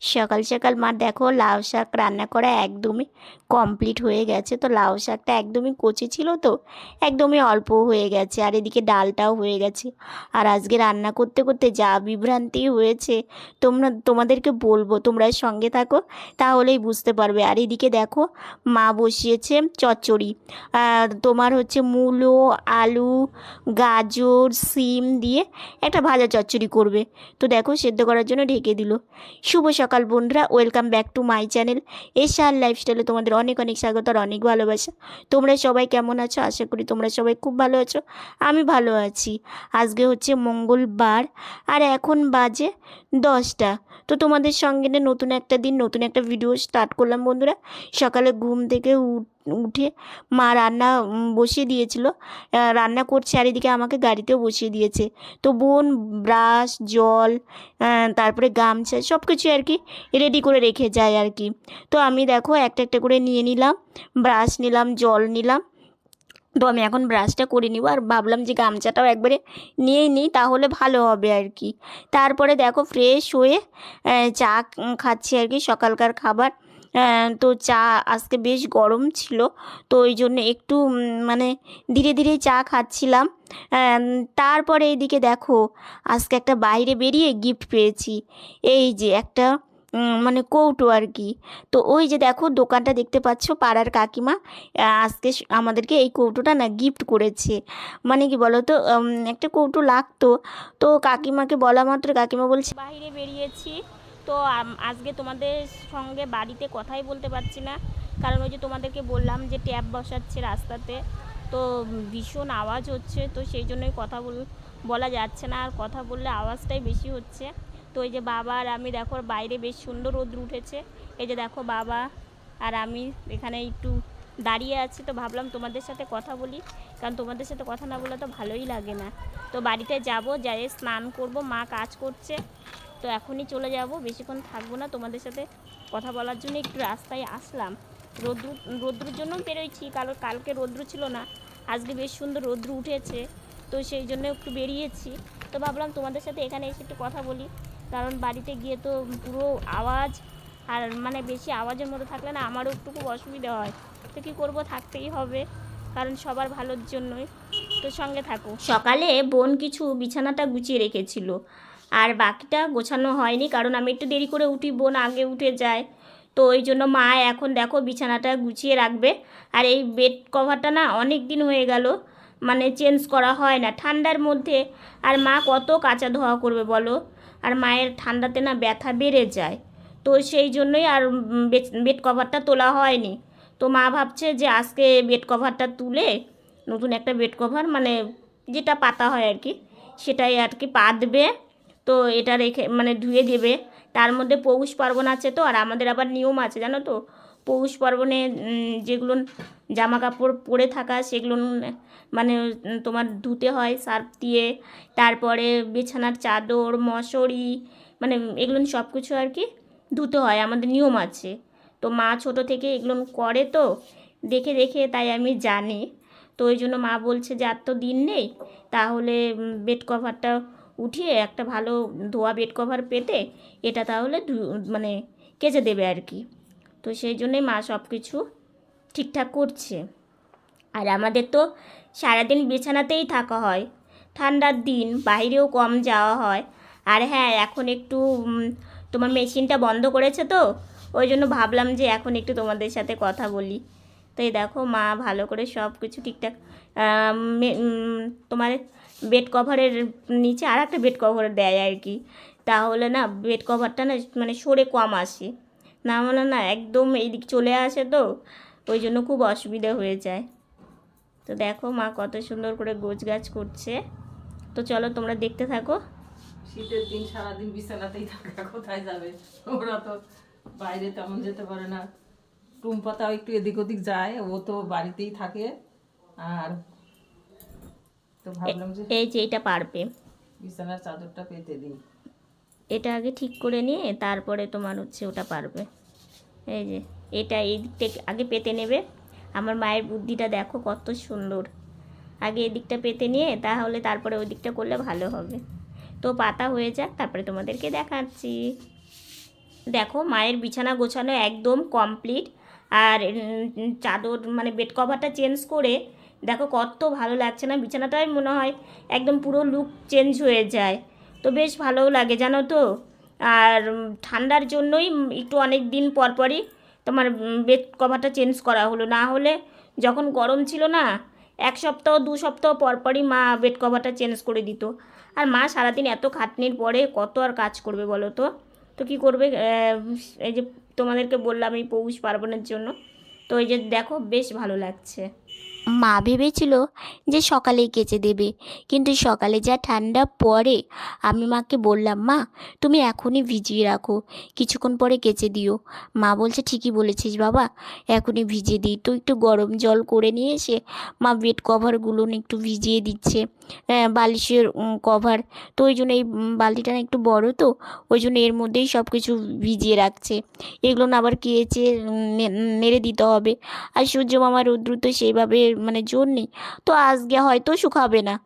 সকাল সকাল মা দেখো লাউ শাক রান্না করা একদমই কমপ্লিট হয়ে গেছে। তো লাউ শাকটা একদমই কচি ছিল তো, একদমই অল্প হয়ে গেছে আর এদিকে ডালটাও হয়ে গেছে। আর আজকে রান্না করতে করতে যা বিভ্রান্তি হয়েছে, তোমরা, তোমাদেরকে বলব, তোমরা সঙ্গে থাকো, তাহলেই বুঝতে পারবে। আর এদিকে দেখো মা বসিয়েছে চচ্চড়ি তোমার হচ্ছে মূলো, আলু, গাজর, সিম দিয়ে একটা ভাজা চচ্চড়ি করবে। তো দেখো সেদ্ধ করার জন্য ঢেকে দিল। শুভ বন্ধুরা welcome back to my channel এশার লাইফস্টাইলে তোমাদের অনেক অনেক স্বাগত আর অনেক ভালোবাসা। তোমরা সবাই কেমন আছো? আশা করি তোমরা সবাই খুব ভালো আছো, আমি ভালো আছি। আজকে হচ্ছে মঙ্গলবার আর এখন বাজে দশটা। তো তোমাদের সঙ্গে নতুন একটা দিন, নতুন একটা ভিডিও স্টার্ট করলাম বন্ধুরা। সকালে ঘুম থেকে উঠ- উঠে মা রান্না বসিয়ে দিয়েছিল। রান্না করছে আর এদিকে আমাকে গাড়িতেও বসিয়ে দিয়েছে। তো বোন, ব্রাশ, জল তারপরে গামছা সব কিছু আর কি রেডি করে রেখে যায় আর কি। তো আমি দেখো একটা একটা করে নিয়ে নিলাম, ব্রাশ নিলাম, জল নিলাম। তো আমি এখন ব্রাশটা করে নিব। আর ভাবলাম যে গামছাটাও একবারে নিয়েই নিই, তাহলে ভালো হবে আর কি। তারপরে দেখো ফ্রেশ হয়ে চা খাচ্ছি আর কি সকালকার খাবার। তো চা আজকে বেশ গরম ছিল, তো ওই জন্য একটু মানে ধীরে ধীরে চা খাচ্ছিলাম। তারপরে এইদিকে দেখো, আজকে একটা বাইরে বেরিয়ে গিফট পেয়েছি। এই যে একটা মানে কৌটো আর কি। তো ওই যে দেখো, দোকানটা দেখতে পাচ্ছ, পাড়ার কাকিমা আজকে আমাদেরকে এই কৌটোটা না গিফট করেছে। মানে কি বলো তো একটা কৌটো লাগতো। তো কাকিমাকে বলা মাত্র, কাকিমা বলছে, বাইরে বেরিয়েছি। তো আজকে তোমাদের সঙ্গে বাড়িতে কথাই বলতে পারছি না। কারণ ওই যে তোমাদেরকে বললাম যে ট্যাপ বসাচ্ছে রাস্তাতে। তো ভীষণ আওয়াজ হচ্ছে, তো সেই জন্যই কথা বল, বলা যাচ্ছে না। আর কথা বললে আওয়াজটাই বেশি হচ্ছে। তো এই যে বাবা আর আমি দেখো, বাইরে বেশ সুন্দর রোদ্র উঠেছে। এই যে দেখো বাবা আর আমি এখানে একটু দাঁড়িয়ে আছি। তো ভাবলাম তোমাদের সাথে কথা বলি। কারণ তোমাদের সাথে কথা না বলে তো ভালোই লাগে না। তো বাড়িতে যাব যাই স্নান করব, মা কাজ করছে। তো এখনই চলে যাব, বেশিক্ষণ থাকব না তোমাদের সাথে কথা বলার জন্য। একটু রাস্তায় আসলাম। রোদ্রু, রোদ্রুর জন্য বেরোয়ছি কারণ কালকে রোদ্রু ছিল না, আজকে বেশ সুন্দর রোদ্রু উঠেছে, তো সেই জন্য একটু বেরিয়েছি। তো ভাবলাম তোমাদের সাথে এখানে এসে একটু কথা বলি, কারণ বাড়িতে গিয়ে তো পুরো আওয়াজ আর মানে বেশি আওয়াজের মধ্যে থাকলে না আমারও একটু খুব অসুবিধা হয়। তো কী করব, থাকতেই হবে, কারণ সবার ভালোর জন্যই। তো সঙ্গে থাকো। সকালে বোন কিছু বিছানাটা গুছিয়ে রেখেছিল। আর বাকিটা গোছানো হয়নি, কারণ আমি একটু দেরি করে উঠি বোন আগে উঠে যায়। তো ওই জন্য মা এখন দেখো বিছানাটা গুছিয়ে রাখবে। আর এই বেড কভারটা না অনেক দিন হয়ে গেল মানে চেঞ্জ করা হয় না। ঠান্ডার মধ্যে, আর মা কত কাঁচা ধোয়া করবে বলো? আর মায়ের ঠান্ডাতে না ব্যথা বেড়ে যায়। তো সেই জন্যই আর বেড কভারটা তোলা হয়নি। তো মা ভাবছে যে আজকে বেড কভারটা তুলে নতুন একটা বেড কভার মানে যেটা পাতা হয় আর কি, সেটাই আর কি পাতবে। তো এটা রেখে মানে ধুয়ে দেবে। তার মধ্যে পৌষ পার্বণ আছে তো, আর আমাদের আবার নিয়ম আছে, জানো তো? পৌষ পার্বণে যেগুলো জামা কাপড় পরে থাকা, সেগুলো মানে তোমার ধুতে হয়, সার্ফ দিয়ে। তারপরে বিছানার চাদর, মশারি মানে এগুলো সব কিছু আর কি ধুতে হয়, আমাদের নিয়ম আছে। তো মা ছোট থেকে এগুলো করে তো, দেখে দেখে তাই আমি জানি। তো ওই জন্য মা বলছে যে, আর তো দিন নেই, তাহলে বেড কভারটা উঠিয়ে একটা ভালো ধোয়া বেড কভার পেতে এটা তাহলে মানে কেচে দেবে আর কি। তো সেই জন্যই মা সব কিছু ঠিকঠাক করছে। আর আমাদের তো সারাদিন বিছানাতেই থাকা হয়। ঠান্ডার দিন, বাইরেও কম যাওয়া হয়। আর হ্যাঁ এখন একটু তোমার মেশিনটা বন্ধ করেছে তো, ওই জন্য ভাবলাম যে এখন একটু তোমাদের সাথে কথা বলি। তো এই দেখো মা ভালো করে সব কিছু ঠিকঠাক তোমার বেড কভারের নিচে আর একটা বেড কভার দেয় আর কি। তাহলে না বেড কভারটা না মানে সরে কম আসে। না মানে না, একদম এইদিক চলে আসে তো, ওই জন্য খুব অসুবিধা হয়ে যায়। তো দেখো মা কত সুন্দর করে গোছ গাছ করছে। তো চলো তোমরা দেখতে থাকো। শীতের দিন, সারাদিন বিছানাতেই থাকে কোথায় যাবে? ওরা তো বাইরে তেমন যেতে পারে না। টুম্পাতাও একটু এদিক ওদিক যায়, ও তো বাড়িতেই থাকে। আর তো ভাবলাম যে এই যে এটা পারবে। বিছানার চাদরটা পেতে দিই। এটা আগে ঠিক করে নিয়ে তারপরে তোমার হচ্ছে ওটা পারবে। এই যে এটা এই দিকটা আগে পেতে নেবে। আমার মায়ের বুদ্ধিটা দেখো কত সুন্দর। আগে এদিকটা পেতে নিয়ে তাহলে তারপরে ওই দিকটা করলে ভালো হবে। তো পাতা হয়ে যাক তারপরে তোমাদেরকে দেখাচ্ছি। দেখো মায়ের বিছানা গোছানো একদম কমপ্লিট আর চাদর মানে বেড কভারটা চেঞ্জ করে দেখো কত ভালো লাগছে না, বিছানাটাই মনে হয় একদম পুরো লুক চেঞ্জ হয়ে যায়। তো বেশ ভালোও লাগে, জানো তো? আর ঠান্ডার জন্যই একটু অনেক দিন পর পরই তোমার বেড কভারটা চেঞ্জ করা হলো। না হলে যখন গরম ছিল না, এক সপ্তাহ, দু সপ্তাহ পর পরই মা বেড কভারটা চেঞ্জ করে দিত। আর মা সারাদিন এত খাটনির পরে কত আর কাজ করবে বলো তো? তো কী করবে? এই যে তোমাদেরকে বললাম এই পৌষ পার্বণের জন্য। তো এই যে দেখো, বেশ ভালো লাগছে। মা ভেবেছিল যে সকালেই কেচে দেবে। কিন্তু সকালে যা ঠান্ডা পড়ে আমি মাকে বললাম মা তুমি এখনই ভিজিয়ে রাখো কিছুক্ষণ পরে কেচে দিও। মা বলছে ঠিকই বলেছিস বাবা এখনই ভিজিয়ে দিই। তো একটু গরম জল করে নিয়ে এসে মা বেড কভারগুলো একটু ভিজিয়ে দিচ্ছে। আহ, বালিশের কভার তো ওই জন্য এই বালতিটা একটু বড় তো ওই জন্য এর মধ্যেই সব কিছু ভিজিয়ে রাখছে। এগুলো না আবার কেচে নেড়ে দিতে হবে। আর সূর্য মামা রৌদ্র তো সেইভাবে মানে জোর নেই তো আজকে হয়তো শুকাবে না।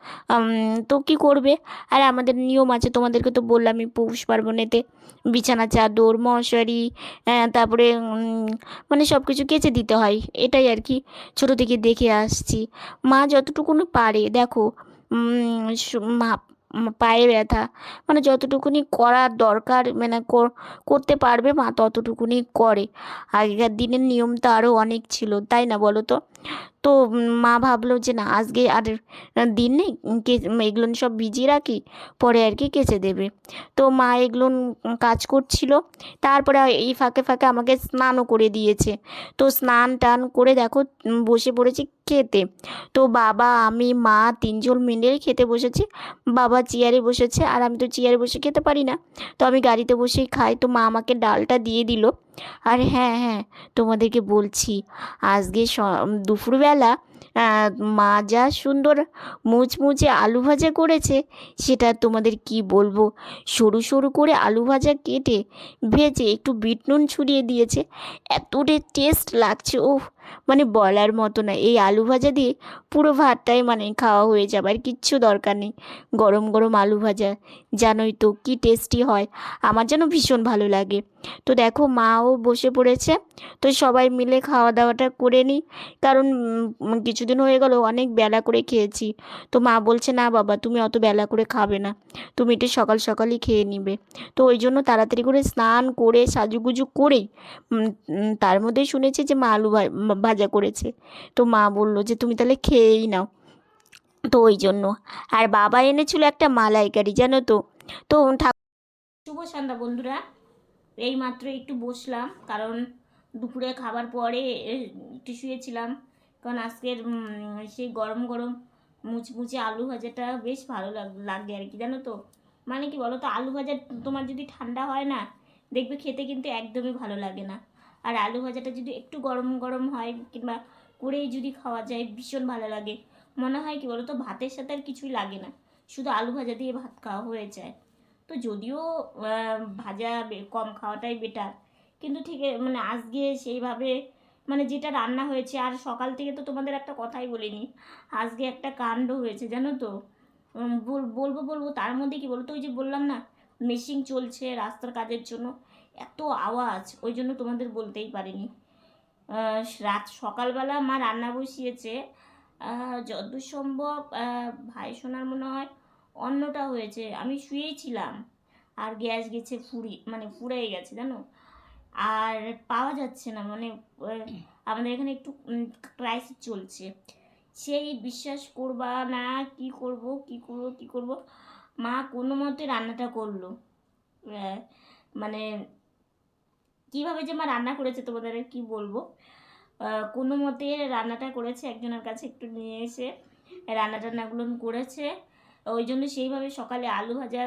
তো কি করবে? আর আমাদের নিয়ম আছে, তোমাদেরকে তো বললামই পৌষ পার্বণেতে বিছানা, চাদর, মশারি তারপরে মানে সব কিছু কেচে দিতে হয়, এটাই আর কি। ছোটো থেকে দেখে আসছি। মা যতটুকুনি পারে, দেখো মা- পায়ে ব্যথা মানে যতটুকুনি করার দরকার মানে কর- করতে পারবে মা ততটুকুনি করে। আগেকার দিনের নিয়ম তো আরও অনেক ছিল, তাই না বলো তো? তো মা ভাবলো যে না, আজকে আর দিন নেই এগুলো সব ভিজিয়ে রাখি, পরে আর কি কেচে দেবে। তো মা এগুলো কাজ করছিল, তারপরে এই ফাঁকে ফাঁকে আমাকে স্নানও করে দিয়েছে। তো স্নান টান করে দেখো, বসে পড়েছি খেতে। তো বাবা, আমি, মা তিনজন মিলেই খেতে বসেছি। বাবা চেয়ারে বসেছে, আর আমি তো চেয়ারে বসে খেতে পারি না। তো আমি গাড়িতে বসেই খাই, তো মা আমাকে ডালটা দিয়ে দিল। আর হ্যাঁ হ্যাঁ তোমাদেরকে বলছি, আজকে দুপুরবেলা মা যা সুন্দর মুচমুচে আলু ভাজা করেছে, সেটা তোমাদের কি বলব? সরু সরু করে আলু ভাজা কেটে ভেজে একটু বিট নুন ছড়িয়ে দিয়েছে, এতটা টেস্ট লাগছে ও মানে বলার মতো না। এই আলু ভাজা দিয়ে পুরো ভাতটাই মানে খাওয়া হয়ে যাবে, আর কিচ্ছু দরকার নেই। গরম গরম আলু ভাজা, জানোই তো কি টেস্টি হয়। আমার যেন ভীষণ ভালো লাগে। তো দেখো, মাও বসে পড়েছে। তো সবাই মিলে খাওয়া দাওয়াটা করে নিই। কারণ কিছুদিন হয়ে গেল, অনেক বেলা করে খেয়েছি। তো মা বলছে, না বাবা, তুমি অত বেলা করে খাবে না। তুমি একটু সকাল সকালই খেয়ে নিবে। তো ওই জন্য তাড়াতাড়ি করে স্নান করে, সাজুগুজু করেই তার মধ্যেই শুনেছি যে মা আলু ভাজা করেছে। তো মা বলল যে, তুমি তাহলে খেয়েই নাও। তো ওই জন্য। আর বাবা এনেছিল একটা মালাইকারি, জানো তো? তো শুভ সন্ধ্যা বন্ধুরা। এই মাত্র একটু বসলাম, কারণ দুপুরে খাবার পরে একটু শুয়েছিলাম কারণ আজকের সেই গরম গরম মুচমুচে আলু ভাজাটা বেশ ভালো লাগে আর কি, জানো তো? মানে কি বলো তো আলু ভাজা তোমার যদি ঠান্ডা হয় না, দেখবে খেতে কিন্তু একদমই ভালো লাগে না। আর আলু ভাজাটা যদি একটু গরম গরম হয় কিংবা করেই যদি খাওয়া যায়, ভীষণ ভালো লাগে। মনে হয় কি বলো তো ভাতের সাথে আর কিছুই লাগে না। শুধু আলু ভাজা দিয়ে ভাত খাওয়া হয়ে যায়। তো যদিও ভাজা কম খাওয়াটাই বেটার কিন্তু ঠিক মানে আজকে সেইভাবে মানে যেটা রান্না হয়েছে, আর সকাল থেকে তো তোমাদের একটা কথাই বলিনি। আজকে একটা কাণ্ড হয়েছে, জানো তো? বল- বলব বলব, তার মধ্যে কি বলতো, ওই যে বললাম না, মেশিন চলছে রাস্তার কাজের জন্য। এত আওয়াজ, ওই জন্য তোমাদের বলতেই পারিনি। রাত সকালবেলা মা রান্না বসিয়েছে। যতদূর সম্ভব ভাই সোনার মনে হয় অন্নটা হয়েছে। আমি শুয়েই ছিলাম। আর গ্যাস গেছে ফুরি মানে ফুরিয়ে গেছে, জানো? আর পাওয়া যাচ্ছে না মানে আমাদের এখানে একটু ক্রাইসিস চলছে। সেই বিশ্বাস করবা না, কি করব কি করব কি করব? মা কোনো মতে রান্নাটা করল। মানে কীভাবে যে মা রান্না করেছে তোমাদের কি বলব? কোনো মতে রান্নাটা করেছে, একজনের কাছে একটু নিয়ে এসে রান্না টান্নাগুলো করেছে। ওই জন্য সেইভাবে সকালে আলু ভাজা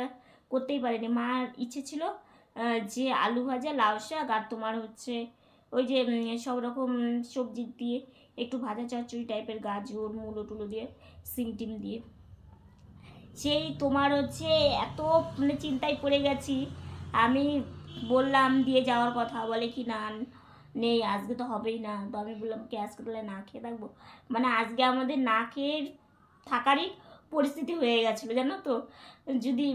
করতেই পারেনি। মার ইচ্ছে ছিল যে আলু ভাজা, লাউ শাক আর তোমার হচ্ছে ওই যে সব রকম সবজি দিয়ে একটু ভাজা চচ্চড়ি টাইপের গাজর, মূলো টুলো দিয়ে, সিম টিম দিয়ে। সেই তোমার হচ্ছে এত মানে চিন্তায় পড়ে গেছি। আমি বললাম দিয়ে যাওয়ার কথা, বলে কি না, নেই, আজকে তো হবেই না। তো আমি বললাম, কি আজকে তাহলে না খেয়ে থাকব? মানে আজকে আমাদের না খেয়ে থাকারই পরিস্থিতি হয়ে গেছিল, জানো তো? যদি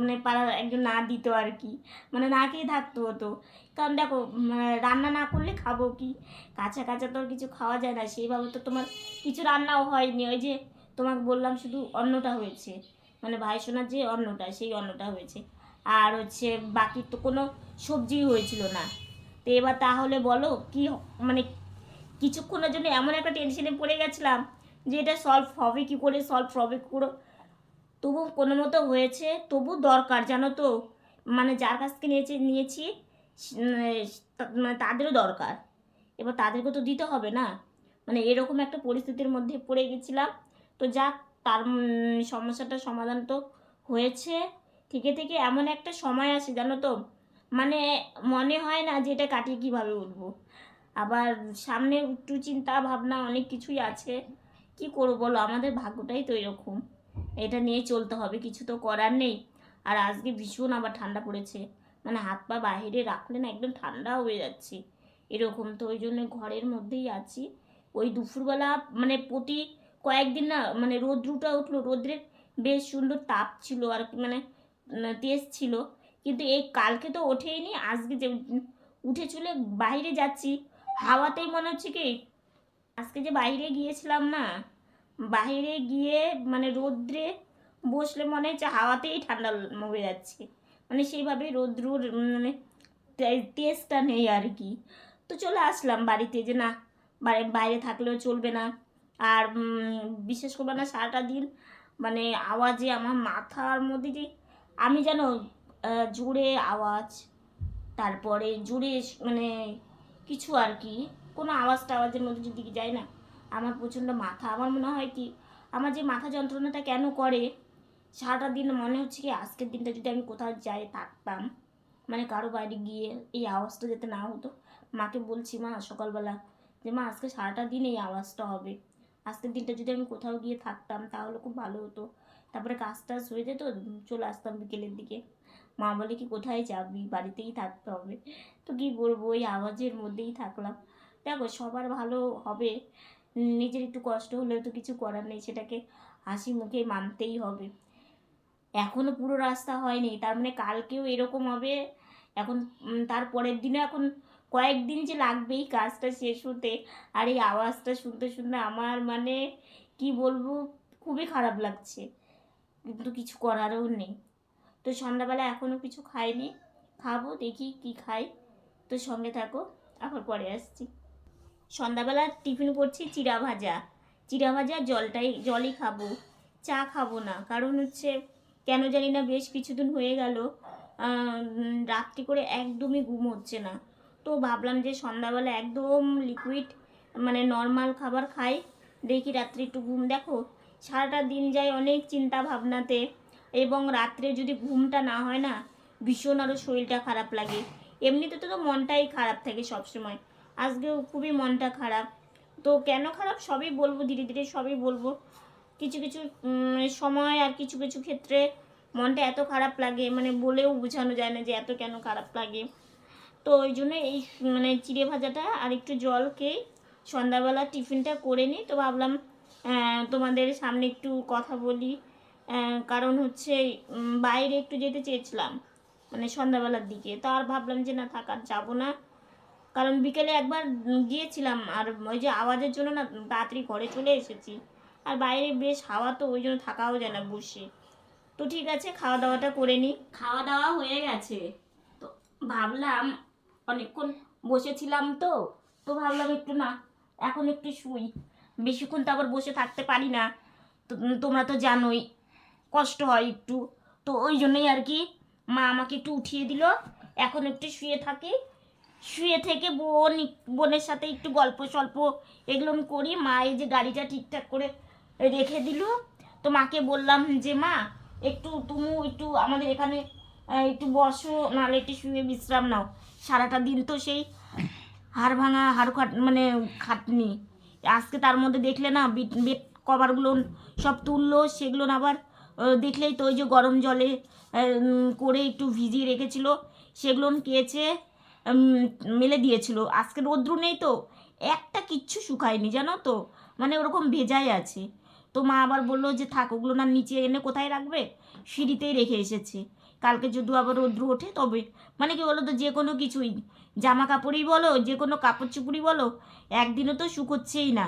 মানে পাড়ার একজন না দিত আর কি মানে না খেয়ে থাকতে হতো। কারণ দেখো রান্না না করলে খাব কি? কাঁচা কাঁচা তো কিছু খাওয়া যায় না। সেইভাবে তো তোমার কিছু রান্নাও হয়নি। ওই যে তোমাকে বললাম শুধু অন্নটা হয়েছে। মানে ভাই সোনার যে অন্নটা, সেই অন্নটা হয়েছে। আর হচ্ছে বাকি তো কোনো সবজি হয়েছিল না। তো এবার তাহলে বলো কি মানে কিছুক্ষণের জন্য এমন একটা টেনশনে পড়ে গেছিলাম যে এটা সলভ হবে কী করে সলভ হবে কি করে। তবু কোনো মতো হয়েছে, তবু দরকার জানো তো। মানে যার কাছ থেকে নিয়েছি নিয়েছি মানে তাদেরও দরকার। এবার তাদেরকে তো দিতে হবে না। মানে এরকম একটা পরিস্থিতির মধ্যে পড়ে গেছিলাম। তো যাক, তার সমস্যাটার সমাধান তো হয়েছে। থেকে থেকে এমন একটা সময় আসে, জানো তো? মানে মনে হয় না যে এটা কাটিয়ে কীভাবে উঠবো। আবার সামনে একটু চিন্তা ভাবনা অনেক কিছুই আছে। কি করব বলো? আমাদের ভাগ্যটাই তো এরকম। এটা নিয়ে চলতে হবে, কিছু তো করার নেই। আর আজকে ভীষণ আবার ঠান্ডা পড়েছে। মানে হাত পা বাইরে রাখলে না একদম ঠান্ডা হয়ে যাচ্ছে। এরকম তো ওই জন্য ঘরের মধ্যেই আছি। ওই দুপুরবেলা মানে প্রতি কয়েকদিন না মানে রোদ্রুটা উঠল, রোদ্রের বেশ সুন্দর তাপ ছিল আর মানে তেজ ছিল। কিন্তু এই কালকে তো ওঠেইনি, আজকে যে উঠে চলে বাইরে যাচ্ছি। হাওয়াতেই মনে হচ্ছে কি, আজকে যে বাইরে গিয়েছিলাম না, বাইরে গিয়ে মানে রোদ্রে বসলে মনে হচ্ছে হাওয়াতেই ঠান্ডা হয়ে যাচ্ছে। মানে সেইভাবে রোদ্রুর মানে তেজটা নেই আর কি। তো চলে আসলাম বাড়িতে যে না বাইরে বাইরে থাকলেও চলবে না। আর বিশেষ করে না সারাটা দিন মানে আওয়াজে আমার মাথার মধ্যে যে আমি যেন জোরে আওয়াজ, তারপরে জোরে মানে কিছু আর কি, কোনো আওয়াজ টাওয়াজের মধ্যে যদি যায় না, আমার প্রচণ্ড মাথা, আমার মনে হয় কি, আমার যে মাথা যন্ত্রণাটা কেন করে, সারাটা দিন মনে হচ্ছে কি, আজকের দিনটা যদি আমি কোথাও যাই থাকতাম মানে কারও বাইরে গিয়ে এই আওয়াজটা যাতে না হতো, মাকে বলছি, মা, সকালবেলা, যে মা, আজকে সারাটা দিন এই আওয়াজটা হবে, আজকের দিনটা যদি আমি কোথাও গিয়ে থাকতাম, তাহলে খুব ভালো হতো। তারপরে কাজ টাজ হয়ে যেত চলে আসতাম বিকেলের দিকে। মা বলে, কি, কোথায় যাবি? বাড়িতেই থাকতে হবে। তো কী করব ওই আওয়াজের মধ্যেই থাকলাম। দেখো, সবার ভালো হবে, নিজের একটু কষ্ট হলেও তো কিছু করার নেই, সেটাকে হাসি মুখে মানতেই হবে। এখনও পুরো রাস্তা হয়নি, তার মানে কালকেও এরকম হবে। এখন তার পরের দিনে এখন কয়েকদিন যে লাগবেই কাজটা শেষ হতে। আর এই আওয়াজটা শুনতে শুনতে আমার মানে কি বলব, খুবই খারাপ লাগছে। কিন্তু কিছু করারও নেই। তো সন্ধ্যাবেলা এখনও কিছু খাইনি। খাব, দেখি কি খাই। তো সঙ্গে থাকো, আবার পরে আসছি। সন্ধ্যাবেলা টিফিন করছি চিড়া ভাজা। চিড়া ভাজা জলটাই, জলই খাব। চা খাব না, কারণ হচ্ছে কেন জানি না বেশ কিছুদিন হয়ে গেল। রাত্রি করে একদমই ঘুম হচ্ছে না। তো ভাবলাম যে সন্ধ্যাবেলা একদম লিকুইড মানে নর্মাল খাবার খাই। দেখি রাত্রি একটু ঘুম, দেখো সারাটা দিন যায় অনেক চিন্তা ভাবনাতে এবং রাত্রে যদি ঘুমটা না হয় না, ভীষণ আরও শরীরটা খারাপ লাগে। এমনিতে তো তো মনটাই খারাপ থাকে সবসময়। আজকেও খুবই মনটা খারাপ। তো কেন খারাপ? সবই বলব, ধীরে ধীরে সবই বলব। কিছু কিছু সময় আর কিছু কিছু ক্ষেত্রে মনটা এত খারাপ লাগে মানে বলেও বোঝানো যায় না যে এত কেন খারাপ লাগে। তো ওই জন্য এই মানে চিড়ে ভাজাটা আর একটু জল খেয়ে সন্ধ্যাবেলা টিফিনটা করে নিই। তো ভাবলাম তোমাদের সামনে একটু কথা বলি। কারণ হচ্ছে বাইরে একটু যেতে চেয়েছিলাম মানে সন্ধ্যাবেলার দিকে। তো আর ভাবলাম যে, না থাকার যাব না। কারণ বিকেলে একবার গিয়েছিলাম, আর ওই যে আওয়াজের জন্য না তাড়াতাড়ি ঘরে চলে এসেছি। আর বাইরে বেশ হাওয়া তো, ওই জন্য থাকাও যায় না বসে। তো ঠিক আছে, খাওয়া দাওয়াটা করে নিই খাওয়া দাওয়া হয়ে গেছে। তো ভাবলাম, অনেকক্ষণ বসেছিলাম তো তো ভাবলাম একটু না, এখন একটু শুই। বেশিক্ষণ তো আবার বসে থাকতে পারি না। তোমরা তো জানোই, কষ্ট হয় একটু। তো ওই জন্যই আর কি মা আমাকে একটু উঠিয়ে দিল। এখন একটু শুয়ে থাকি। শুয়ে থেকে বোন, বোনের সাথে একটু গল্প সল্প এগুলো করি। মা এই যে গাড়িটা ঠিকঠাক করে রেখে দিল। তো মাকে বললাম যে, মা, একটু তুমি একটু আমাদের এখানে একটু বসো, নাহলে একটু শুয়ে বিশ্রাম নাও। সারাটা দিন তো সেই হাড় ভাঙা হাড় খাট মানে খাটনি। আজকে তার মধ্যে দেখলে না বেড কভারগুলো সব তুললো, সেগুলো আবার দেখলেই তো ওই যে গরম জলে করে একটু ভিজিয়ে রেখেছিল, সেগুলো কেচে মেলে দিয়েছিল। আজকে রৌদ্র নেই তো, একটা কিচ্ছু শুকায়নি, জানো তো? মানে ওরকম ভেজাই আছে। তো মা আবার বলল যে, থাক, ওগুলো না নিচে এনে কোথায় রাখবে? সিঁড়িতেই রেখে এসেছে। কালকে যদি আবার রৌদ্র ওঠে তবে। মানে কি বলো তো যে কোনো কিছুই। জামা কাপড়ই বলো, যে কোনো কাপড় চুপড়ই বলো, একদিনও তো শুকোচ্ছেই না।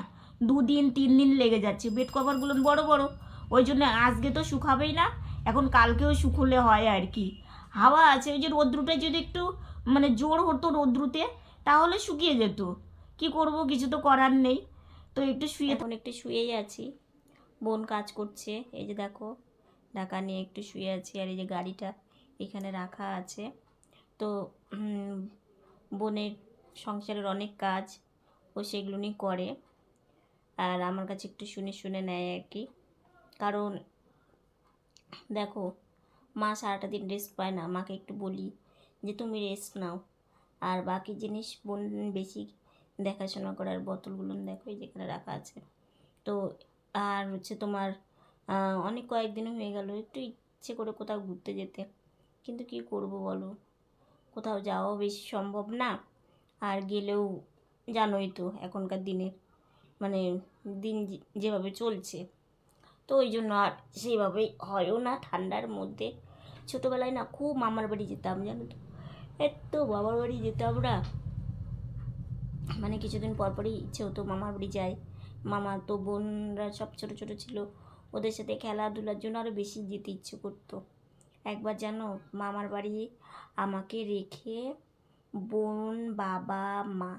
দুদিন, তিন দিন লেগে যাচ্ছে। বেড কভারগুলো বড় বড়। ওই জন্য আজকে তো শুকাবেই না, এখন কালকেও শুকোলে হয় আর কি। হাওয়া আছে, ওই যে রৌদ্রটা যদি একটু মানে জোর হতো রৌদ্রুতে, তাহলে শুকিয়ে যেত। কি করব, কিছু তো করার নেই। তো একটু শুয়ে এখন একটু শুয়েই আছি। বোন কাজ করছে, এই যে দেখো, ঢাকা নিয়ে একটু শুয়ে আছি, আর এই যে গাড়িটা এখানে রাখা আছে। তো বোনের সংসারের অনেক কাজ ও সেগুলো নিয়ে করে। আর আমার কাছে একটু শুনে শুনে নেয় আর কি। কারণ, দেখো, মা সারাটা দিন রেস্ট পায় না। মাকে একটু বলি যে, তুমি রেস্ট নাও। আর বাকি জিনিস বোন বেশি দেখাশোনা করার বোতলগুলো দেখো যেখানে রাখা আছে। তো, আর হচ্ছে তোমার অনেক কয়েকদিন হয়ে গেল। একটু ইচ্ছে করে কোথাও ঘুরতে যেতে। কিন্তু কি করব বলো? কোথাও যাওয়াও বেশি সম্ভব না। আর গেলেও জানোই তো এখনকার দিনে মানে দিন যেভাবে চলছে। তো ওই জন্য আর সেইভাবেই হয়ও না ঠান্ডার মধ্যে। ছোটোবেলায় না খুব মামার বাড়ি যেতাম, জানো তো? এত বাবার বাড়ি যেতাম না। মানে কিছুদিন পর পরই ইচ্ছে হতো মামার বাড়ি যাই। মামা তো বোনরা সব ছোট ছোট ছিল। ওদের সাথে খেলাধুলার জন্য আরও বেশি যেতে ইচ্ছে করতো। একবার জানো, মামার বাড়ি আমাকে রেখে বোন, বাবা, মা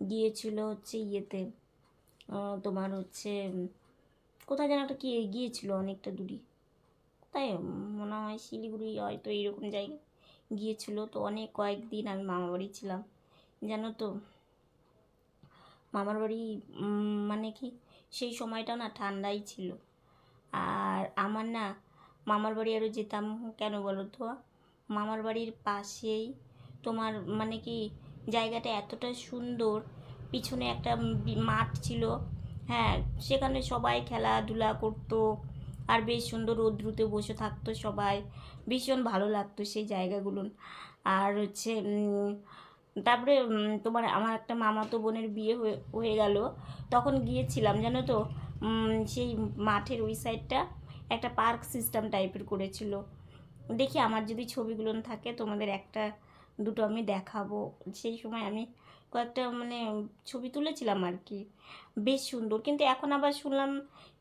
গিয়েছিল হচ্ছে ইয়েতে। তোমার হচ্ছে, কোথায় যেন একটা কি গিয়েছিল অনেকটা দূরে। কোথায়? মনে হয় শিলিগুড়ি, হয়তো এইরকম জায়গায় গিয়েছিল। তো অনেক কয়েকদিন আমি মামা বাড়ি ছিলাম, জানো তো। মামার বাড়ি মানে কি, সেই সময়টা না ঠান্ডাই ছিল। আর আমার না মামার বাড়ি আরও যেতাম, কেন বলো তো? মামার বাড়ির পাশেই তোমার মানে কি জায়গাটা এতটা সুন্দর, পিছনে একটা মাঠ ছিল। হ্যাঁ সেখানে সবাই খেলাধুলা করতো আর বেশ সুন্দর রৌদ্রুতে বসে থাকতো সবাই। ভীষণ ভালো লাগতো সেই জায়গাগুলো। আর হচ্ছে তারপরে তোমার আমার একটা মামাতো বোনের বিয়ে হয়ে হয়ে গেল। তখন গিয়েছিলাম, জানো তো? সেই মাঠের ওই সাইডটা একটা পার্ক সিস্টেম টাইপের করেছিল। দেখি আমার যদি ছবিগুলো থাকে তোমাদের একটা, দুটো আমি দেখাবো। সেই সময় আমি কয়েকটা মানে ছবি তুলেছিলাম আর কি। বেশ সুন্দর। কিন্তু এখন আবার শুনলাম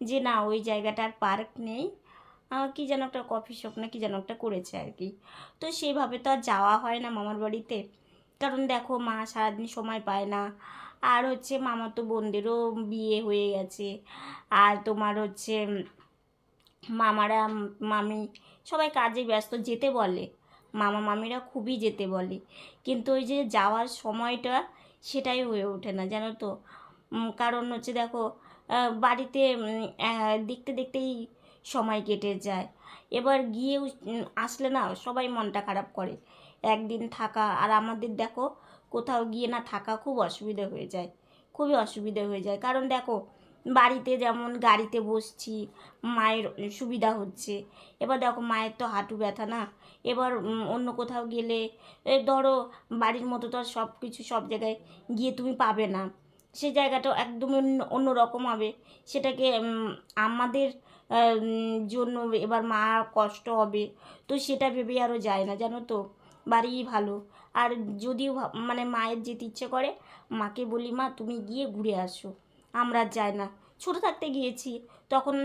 যে না, ওই জায়গাটা আর পার্ক নেই। কি যেন একটা কফি শপ না কি যেন একটা করেছে আর কি। তো সেইভাবে তো আর যাওয়া হয় না মামার বাড়িতে। কারণ দেখো মা সারাদিন সময় পায় না। আর হচ্ছে মামা তো বোনদেরও বিয়ে হয়ে গেছে। আর তোমার হচ্ছে মামারা, মামি সবাই কাজে ব্যস্ত, যেতে বলে। মামা, মামিরা খুবই যেতে বলে। কিন্তু ওই যে যাওয়ার সময়টা সেটাই হয়ে ওঠে না, জানো তো। কারণ হচ্ছে দেখো বাড়িতে দেখতে দেখতেই সময় কেটে যায়। এবার গিয়ে আসলে না সবাই মনটা খারাপ করে। একদিন থাকা, আর আমাদের দেখো কোথাও গিয়ে না থাকা খুব অসুবিধা হয়ে যায়। খুবই অসুবিধা হয়ে যায়। কারণ দেখো বাড়িতে যেমন গাড়িতে বসছি, মায়ের সুবিধা হচ্ছে। এবার দেখো মায়ের তো হাঁটু ব্যথা না? এবার অন্য কোথাও গেলে, এ ধরো বাড়ির মতো তো আর সব কিছু সব জায়গায় গিয়ে তুমি পাবে না। সে জায়গাটা একদমই অন্য রকম হবে। সেটাকে আমাদের জন্য এবার মা কষ্ট হবে। তো সেটা ভেবে আরও যায় না, জানো তো? বাড়িই ভালো। আর যদিও মানে মায়ের যেতে ইচ্ছে করে, মাকে বলি, মা, তুমি গিয়ে ঘুরে আসো। আমরা আর যাই না। ছোটো থাকতে গিয়েছি তখন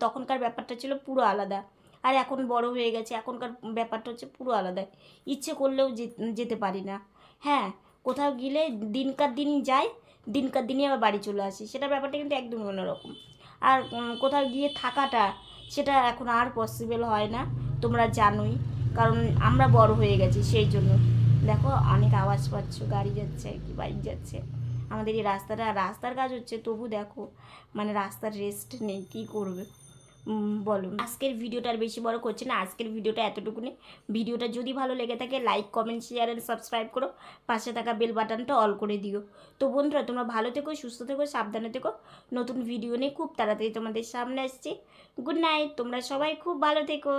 তখনকার ব্যাপারটা ছিল পুরো আলাদা। আর এখন বড় হয়ে গেছে, এখনকার ব্যাপারটা হচ্ছে পুরো আলাদা। ইচ্ছে করলেও যেতে পারি না। হ্যাঁ কোথাও গেলে দিনকার দিন যাই, দিনকার দিনই আবার বাড়ি চলে আসি। সেটা ব্যাপারটা কিন্তু একদমই অন্যরকম। আর কোথাও গিয়ে থাকাটা, সেটা এখন আর পসিবল হয় না। তোমরা জানোই। কারণ আমরা বড় হয়ে গেছি, সেই জন্য। দেখো, অনেক আওয়াজ পাচ্ছ, গাড়ি যাচ্ছে, কি বাইক যাচ্ছে। আমাদের এই রাস্তাটা, রাস্তার কাজ হচ্ছে তবু দেখো মানে রাস্তার রেস্ট নেই, কী করবে? বলো। আজকের ভিডিওটা আর বেশি বড় করছে না, আজকের ভিডিওটা এতটুকুনি। ভিডিওটা যদি ভালো লেগে থাকে like comment share and subscribe করো। পাশে থাকা বেল বাটনটা অল করে দিও। তো বন্ধুরা, তোমরা ভালো থেকো, সুস্থ থেকো, সাবধানে থেকো। নতুন ভিডিও নিয়ে খুব তাড়াতাড়ি তোমাদের সামনে আসছি। গুড নাইট তোমরা সবাই খুব ভালো থেকো।